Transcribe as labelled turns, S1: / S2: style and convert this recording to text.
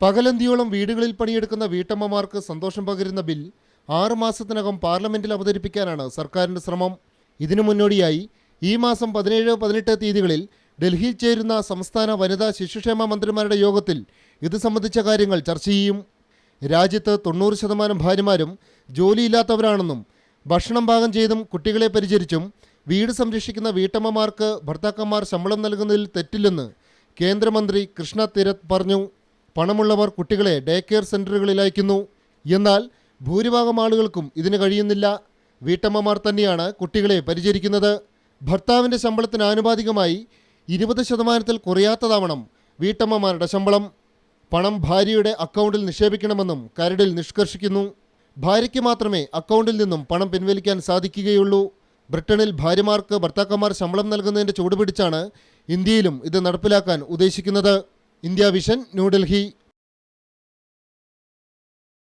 S1: പകലന്തിയോളം വീടുകളിൽ പണിയെടുക്കുന്ന വീട്ടമ്മമാർക്ക് സന്തോഷം പകരുന്ന ബിൽ ആറു മാസത്തിനകം പാർലമെന്റിൽ അവതരിപ്പിക്കാനാണ് സർക്കാരിന്റെ ശ്രമം. ഇതിനു മുന്നോടിയായി ഈ മാസം പതിനേഴ് പതിനെട്ട് തീയതികളിൽ ഡൽഹിയിൽ ചേരുന്ന സംസ്ഥാന വനിതാ ശിശുക്ഷേമ മന്ത്രിമാരുടെ യോഗത്തിൽ ഇത് സംബന്ധിച്ച കാര്യങ്ങൾ ചർച്ച ചെയ്യും. രാജ്യത്ത് തൊണ്ണൂറ് ശതമാനം ഭാര്യമാരും ജോലിയില്ലാത്തവരാണെന്നും ഭക്ഷണം പാകം ചെയ്തും കുട്ടികളെ പരിചരിച്ചും വീട് സംരക്ഷിക്കുന്ന വീട്ടമ്മമാർക്ക് ഭർത്താക്കന്മാർ ശമ്പളം നൽകുന്നതിൽ തെറ്റില്ലെന്ന് കേന്ദ്രമന്ത്രി കൃഷ്ണ തിരത് പറഞ്ഞു. പണമുള്ളവർ കുട്ടികളെ ഡേ കെയർ സെന്ററുകളിൽ അയക്കുന്നു. എന്നാൽ ഭൂരിഭാഗം ആളുകൾക്കും ഇതിന് കഴിയുന്നില്ല. വീട്ടമ്മമാർ തന്നെയാണ് കുട്ടികളെ പരിചരിക്കുന്നത്. ഭർത്താവിന്റെ ശമ്പളത്തിന് ആനുപാതികമായി ഇരുപത് ശതമാനത്തിൽ കുറയാത്തതാവണം വീട്ടമ്മമാരുടെ ശമ്പളം. പണം ഭാര്യയുടെ അക്കൗണ്ടിൽ നിക്ഷേപിക്കണമെന്നും കരടിൽ നിഷ്കർഷിക്കുന്നു. ഭാര്യയ്ക്ക് മാത്രമേ അക്കൗണ്ടിൽ നിന്നും പണം പിൻവലിക്കാൻ സാധിക്കുകയുള്ളൂ. ബ്രിട്ടനിൽ ഭാര്യമാർക്ക് ഭർത്താക്കന്മാർ ശമ്പളം നൽകുന്നതിന്റെ ചുവടുപിടിച്ചാണ് ഇന്ത്യയിലും ഇത് നടപ്പിലാക്കാൻ ഉദ്ദേശിക്കുന്നത്. India vision New Delhi